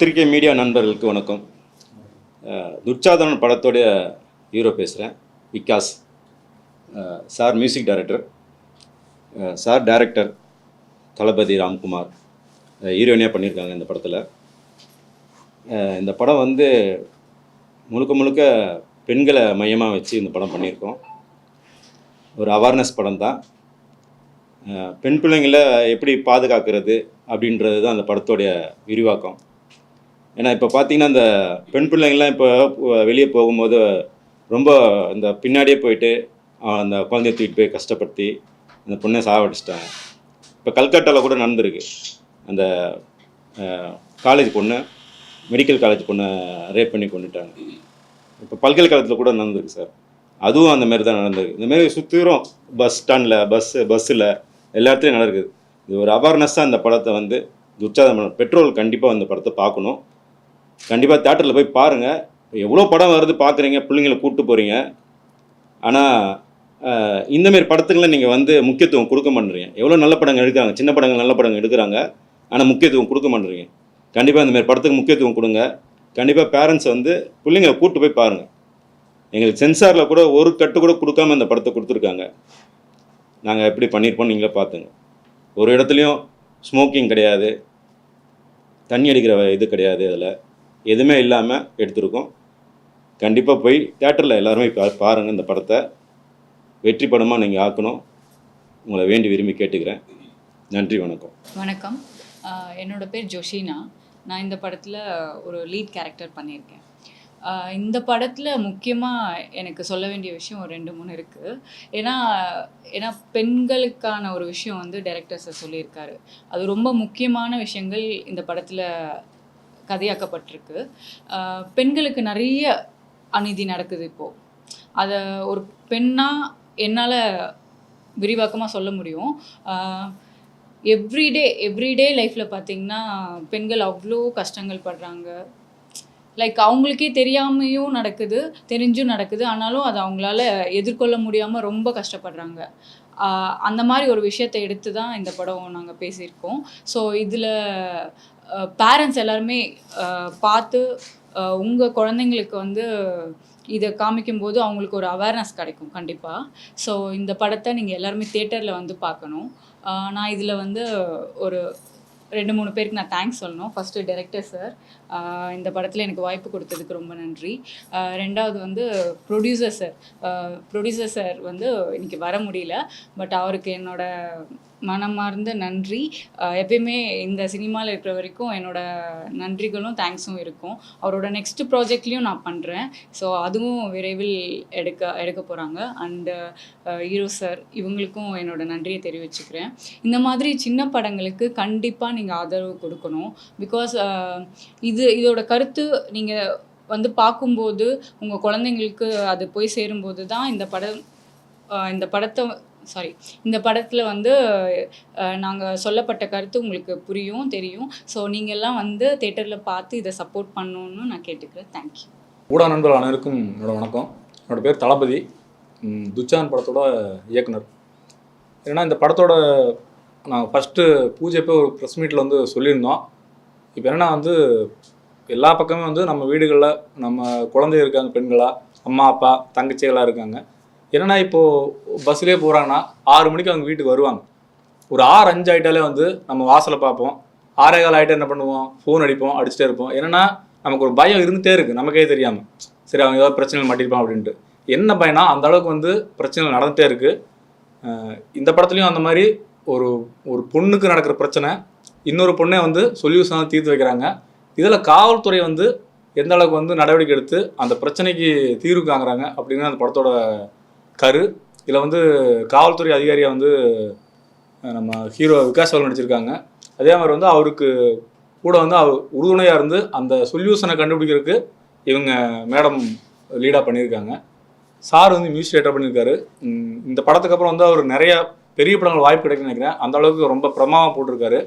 பத்திரிகை மீடியா நண்பர்களுக்கு வணக்கம். துர்ச்சாதனன் படத்தோடைய ஹீரோ பேசுகிறேன் Vikas sir music director sir director Thalapathi Ramkumar ஹீரோயினியாக பண்ணியிருக்காங்க இந்த படத்தில். இந்த படம் வந்து முழுக்க முழுக்க பெண்களை மையமாக வச்சு இந்த படம் பண்ணியிருக்கோம். ஒரு அவேர்னஸ் படம் தான். பெண் பிள்ளைங்களை எப்படி பாதுகாக்கிறது அப்படின்றது தான் அந்த படத்தோடைய விரிவாக்கம். ஏன்னா இப்போ பார்த்தீங்கன்னா இந்த பெண் பிள்ளைங்கள்லாம் இப்போ வெளியே போகும்போது ரொம்ப இந்த பின்னாடியே போயிட்டு அந்த குழந்தைய தூக்கிட்டு போய் கஷ்டப்படுத்தி அந்த பொண்ணை சாவடிச்சிட்டாங்க. இப்போ கல்கட்டாவில் கூட நடந்திருக்கு. அந்த காலேஜ் பொண்ணு மெடிக்கல் காலேஜ் பொண்ணை ரேப் பண்ணி கொண்டுட்டாங்க. இப்போ பல்கலைக்கழகத்தில் கூட நடந்திருக்கு சார். அதுவும் அந்த மாதிரி தான் நடந்திருக்கு. இந்த மாதிரி சுற்றிரும் பஸ் ஸ்டாண்டில் பஸ்ஸு பஸ்ஸில் எல்லா இடத்துலையும் நடக்குது இது ஒரு அவேர்னஸ்ஸாக அந்த படத்தை வந்து துர்ச்சாதம் பெட்ரோல் கண்டிப்பாக அந்த படத்தை பார்க்கணும். கண்டிப்பாக தேட்டரில் போய் பாருங்கள் எவ்வளோ படம் வருது பார்க்குறீங்க பிள்ளைங்களை கூப்பிட்டு போகிறீங்க ஆனால் இந்தமாரி படத்துக்கெல்லாம் நீங்கள் வந்து முக்கியத்துவம் கொடுக்க மாட்டேறீங்க எவ்வளோ நல்ல படங்கள் எடுக்கிறாங்க சின்ன படங்கள் நல்ல படங்கள் எடுக்கிறாங்க ஆனால் முக்கியத்துவம் கொடுக்க மாட்டேறீங்க கண்டிப்பாக இந்தமாரி படத்துக்கு முக்கியத்துவம் கொடுங்க. கண்டிப்பாக பேரண்ட்ஸ் வந்து பிள்ளைங்களை கூப்பிட்டு போய் பாருங்கள் எங்களுக்கு சென்சாரில் கூட ஒரு கட்டு கூட கொடுக்காம இந்த படத்தை கொடுத்துருக்காங்க. நாங்கள் எப்படி பண்ணியிருப்போம் நீங்களே பார்த்துங்க. ஒரு இடத்துலையும் ஸ்மோக்கிங் கிடையாது. தண்ணி அடிக்கிற இது கிடையாது அதில். எதுவுமே இல்லாமல் எடுத்திருக்கோம். கண்டிப்பாக போய் தேட்டரில் எல்லாருமே பா பாருங்கள் இந்த படத்தை. வெற்றி படமாக நீங்கள் ஆக்கணும். உங்களை வேண்டி விரும்பி கேட்டுக்கிறேன். நன்றி வணக்கம். வணக்கம். என்னோடய என்னோட பேர் ஜோஷினா. நான் இந்த படத்தில் ஒரு லீட் கேரக்டர் பண்ணியிருக்கேன். இந்த படத்தில் முக்கியமாக எனக்கு சொல்ல வேண்டிய விஷயம் ஒரு ரெண்டு மூணு இருக்குது ஏன்னா ஏன்னா பெண்களுக்கான ஒரு விஷயம் வந்து டைரக்டர் சார் சொல்லியிருக்காரு. அது ரொம்ப முக்கியமான விஷயங்கள் இந்த படத்தில் கதையாக்கப்பட்டிருக்கு. பெண்களுக்கு நிறைய அநீதி நடக்குது இப்போது அதை ஒரு பெண்ணாக என்னால் விரிவாக்கமாக சொல்ல முடியும். எவ்ரிடே எவ்ரிடே லைஃப்பில் பார்த்தீங்கன்னா பெண்கள் அவ்வளோ கஷ்டங்கள் படுறாங்க. லைக் அவங்களுக்கே தெரியாமையும் நடக்குது தெரிஞ்சும் நடக்குது. ஆனாலும் அதை அவங்களால எதிர்கொள்ள முடியாமல் ரொம்ப கஷ்டப்படுறாங்க. அந்த மாதிரி ஒரு விஷயத்தை எடுத்து தான் இந்த படம் நாங்கள் பேசியிருக்கோம். ஸோ இதில் பேரண்ட்ஸ் எல்லாருமே பார்த்து உங்கள் குழந்தைங்களுக்கு வந்து இதை காமிக்கும்போது அவங்களுக்கு ஒரு அவேர்னஸ் கிடைக்கும் கண்டிப்பாக ஸோ இந்த படத்தை நீங்கள் எல்லாருமே தேட்டரில் வந்து பார்க்கணும். நான் இதில் வந்து ஒரு ரெண்டு மூணு பேருக்கு நான் தேங்க்ஸ் சொல்லணும். ஃபஸ்ட்டு டைரக்டர் சார் இந்த படத்தில் எனக்கு வாய்ப்பு கொடுத்ததுக்கு ரொம்ப நன்றி. ரெண்டாவது வந்து ப்ரொடியூசர் சார் ப்ரொடியூசர் சார் வந்து இன்றைக்கி வர முடியல. பட் அவருக்கு என்னோட மனமார்ந்த நன்றி. எப்பயுமே இந்த சினிமாவில் இருக்கிற வரைக்கும் என்னோட நன்றிகளும் தேங்க்ஸும் இருக்கும். அவரோட நெக்ஸ்ட் ப்ராஜெக்ட்லேயும் நான் பண்ணுறேன் ஸோ அதுவும் விரைவில் எடுக்க எடுக்க போகிறாங்க அண்டு ஹீரோ சார் இவங்களுக்கும் என்னோட நன்றியை தெரிவிச்சுக்கிறேன். இந்த மாதிரி சின்ன படங்களுக்கு கண்டிப்பாக நீங்கள் ஆதரவு கொடுக்கணும். பிகாஸ் இது இதோட கருத்து நீங்கள் வந்து பார்க்கும்போது உங்கள் குழந்தைங்களுக்கு அது போய் சேரும்போது தான் இந்த படம் இந்த படத்தை சாரி இந்த படத்தில் வந்து நாங்கள் சொல்லப்பட்ட கருத்து உங்களுக்கு புரியும் தெரியும். ஸோ நீங்கள் எல்லாம் வந்து தேட்டரில் பார்த்து இதை சப்போர்ட் பண்ணணுன்னு நான் கேட்டுக்கிறேன். தேங்க்யூ ஊடக நண்பர்கள் அனைவருக்கும் என்னோட வணக்கம். என்னோடய பேர் தளபதி. துச்சான் படத்தோட இயக்குனர். ஏன்னா இந்த படத்தோட நான் ஃபஸ்ட்டு பூஜை போய் ஒரு ப்ரெஸ் மீட்டில் வந்து சொல்லியிருந்தோம். இப்போ என்னன்னா வந்து எல்லா பக்கமே வந்து நம்ம வீடுகளில் நம்ம குழந்தை இருக்காங்க பெண்களாக அம்மா அப்பா தங்கச்சிகளாக இருக்காங்க. என்னன்னா இப்போது பஸ்லேயே போகிறாங்கன்னா ஆறு மணிக்கு அவங்க வீட்டுக்கு வருவாங்க. ஒரு ஆறு அஞ்சு ஆகிட்டாலே வந்து நம்ம வாசலை பார்ப்போம். ஆறே கால் ஆகிட்டா என்ன பண்ணுவோம்? ஃபோன் அடிப்போம் அடிச்சுட்டே இருப்போம். என்னன்னா நமக்கு ஒரு பயம் இருந்துகிட்டே இருக்குது நமக்கே தெரியாமல் சரி அவங்க ஏதாவது பிரச்சனை மாட்டிருப்பான் அப்படின்ட்டு. என்ன பயனா அந்த அளவுக்கு வந்து பிரச்சனை நடந்துகிட்டே இருக்குது இந்த படத்துலையும் அந்த மாதிரி ஒரு ஒரு பொண்ணுக்கு நடக்கிற பிரச்சனை இன்னொரு பொண்ணை வந்து சொல்யூஷனாக தீர்த்து வைக்கிறாங்க. இதில் காவல்துறை வந்து எந்த அளவுக்கு வந்து நடவடிக்கை எடுத்து அந்த பிரச்சனைக்கு தீர்வு காங்குறாங்க அப்படின்னு அந்த படத்தோட கரு. இதில் வந்து காவல்துறை அதிகாரியாக வந்து நம்ம ஹீரோ விகாஸ் அவர்கள் நடிச்சிருக்காங்க. அதே மாதிரி வந்து அவருக்கு கூட வந்து அவர் உறுதுணையாக இருந்து அந்த சொல்யூஷனை கண்டுபிடிக்கிறதுக்கு இவங்க மேடம் லீடாக பண்ணியிருக்காங்க. சார் வந்து மியூசிக் டேரக்டர் பண்ணியிருக்காரு. இந்த படத்துக்கு அப்புறம் வந்து அவர் நிறைய பெரிய படங்கள் வாய்ப்பு கிடைக்குன்னு நினைக்கிறேன். அந்த அளவுக்கு ரொம்ப பிரமாவாக போட்டிருக்காரு.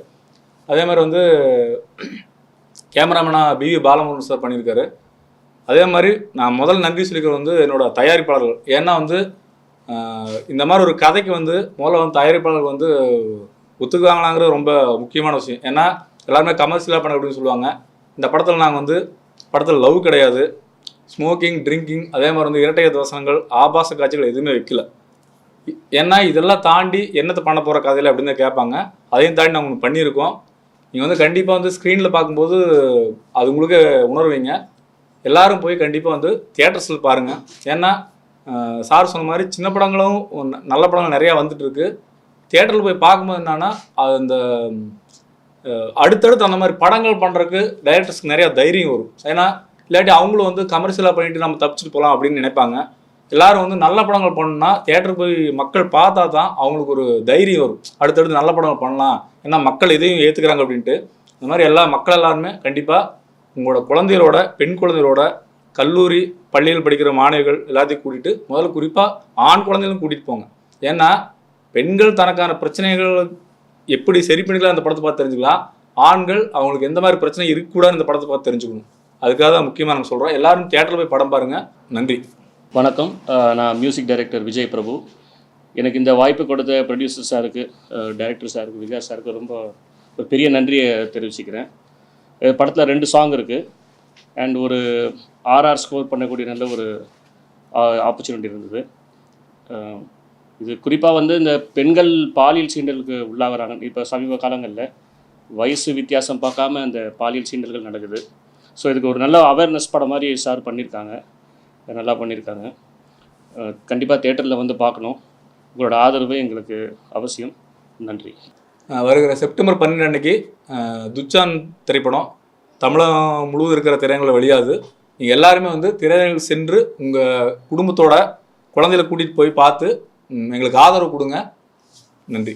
அதே மாதிரி வந்து கேமராமேனாக பிவி பாலமுருகன் சார் பண்ணியிருக்காரு. அதே மாதிரி நான் முதல் நன்றி சொல்லிக்கிறது வந்து என்னோட தயாரிப்பாளர்கள். ஏன்னா வந்து இந்த மாதிரி ஒரு கதைக்கு வந்து முதல்ல வந்து தயாரிப்பாளர்கள் வந்து ஒத்துக்குவாங்களாங்கிறது ரொம்ப முக்கியமான விஷயம். ஏன்னா எல்லாருமே கமர்ஷியலாக பண்ண அப்படின்னு சொல்லுவாங்க. இந்த படத்தில் நாங்கள் வந்து படத்தில் லவ் கிடையாது. ஸ்மோக்கிங் ட்ரிங்கிங் அதே மாதிரி வந்து இரட்டை தோசனங்கள் ஆபாச காட்சிகள் எதுவுமே வைக்கல. ஏன்னா இதெல்லாம் தாண்டி என்னத்தை பண்ண போகிற கதையில் அப்படின்னு தான் கேட்பாங்க. அதையும் தாண்டி நாங்கள் ஒன்று பண்ணியிருக்கோம். நீங்கள் வந்து கண்டிப்பாக வந்து ஸ்க்ரீனில் பார்க்கும்போது அது உங்களுக்கு உணர்வீங்க. எல்லாரும் போய் கண்டிப்பாக வந்து தியேட்டர்ஸில் பாருங்கள் ஏன்னா சார் சொன்ன மாதிரி சின்ன படங்களும் நல்ல படங்கள் நிறையா வந்துட்டு இருக்கு போய் பார்க்கும்போது என்னன்னா அது அந்த அடுத்தடுத்து அந்த மாதிரி படங்கள் பண்ணுறதுக்கு டைரக்டர்ஸ்க்கு நிறையா தைரியம் வரும். ஏன்னா இல்லாட்டி அவங்களும் வந்து கமர்ஷியலாக பண்ணிட்டு நம்ம தப்பிச்சுட்டு போகலாம் அப்படின்னு நினைப்பாங்க. எல்லாரும் வந்து நல்ல படங்கள் பண்ணணும்னா தேட்டர் போய் மக்கள் பார்த்தா தான் அவங்களுக்கு ஒரு தைரியம் வரும். அடுத்தடுத்து நல்ல படங்கள் பண்ணலாம். ஏன்னா மக்கள் இதையும் ஏற்றுக்கிறாங்க அப்படின்ட்டு. இந்த மாதிரி எல்லா மக்கள் எல்லாருமே கண்டிப்பாக உங்களோட குழந்தைகளோட பெண் குழந்தைகளோட கல்லூரி பள்ளியில் படிக்கிற மாணவிகள் எல்லாத்தையும் கூட்டிகிட்டு முதல்ல குறிப்பாக ஆண் குழந்தைகளும் கூட்டிகிட்டு போங்க. ஏன்னா பெண்கள் தனக்கான பிரச்சனைகள் எப்படி சரி பண்ணிக்கலாம் அந்த படத்தை பார்த்து தெரிஞ்சுக்கலாம். ஆண்கள் அவங்களுக்கு எந்த மாதிரி பிரச்சனை இருக்கக்கூடாது இந்த படத்தை பார்த்து தெரிஞ்சுக்கணும். அதுக்காக தான் முக்கியமாக நாங்கள் சொல்கிறோம் எல்லாரும் தேட்டரில் போய் படம் பாருங்கள் நன்றி. வணக்கம். நான் மியூசிக் டைரக்டர் விஜய் பிரபு. எனக்கு இந்த வாய்ப்பு கொடுத்த ப்ரொடியூசர் சாருக்கு டைரக்டர் சாருக்கு விகாஸ் சாருக்கு ரொம்ப ஒரு பெரிய நன்றியை தெரிவிச்சுக்கிறேன். படத்தில் ரெண்டு சாங் இருக்குது அண்ட் ஒரு ஆர்ஆர் ஸ்கோர் பண்ணக்கூடிய நல்ல ஒரு ஆப்பர்ச்சுனிட்டி இருந்தது. இது குறிப்பாக வந்து இந்த பெண்கள் பாலியல் சீண்டலுக்கு உள்ளாகிறாங்க. இப்போ சமீப காலங்களில் வயசு வித்தியாசம் பார்க்காம அந்த பாலியல் சீண்டல்கள் நடக்குது. ஸோ இதுக்கு ஒரு நல்ல அவேர்னஸ் படம் மாதிரி சார் பண்ணியிருக்காங்க நல்லா பண்ணியிருக்காங்க கண்டிப்பாக தேட்டரில் வந்து பார்க்கணும். உங்களோட ஆதரவு எங்களுக்கு அவசியம். நன்றி. வருகிற செப்டம்பர் பன்னெண்டு அன்னைக்கு துச்சான் திரைப்படம். தமிழகம் முழுவதும் இருக்கிற திரையங்களை வெளியாது நீங்கள் எல்லாருமே வந்து திரையரங்கில் சென்று உங்கள் குடும்பத்தோட குழந்தைகளை கூட்டிகிட்டு போய் பார்த்து எங்களுக்கு ஆதரவு கொடுங்க. நன்றி.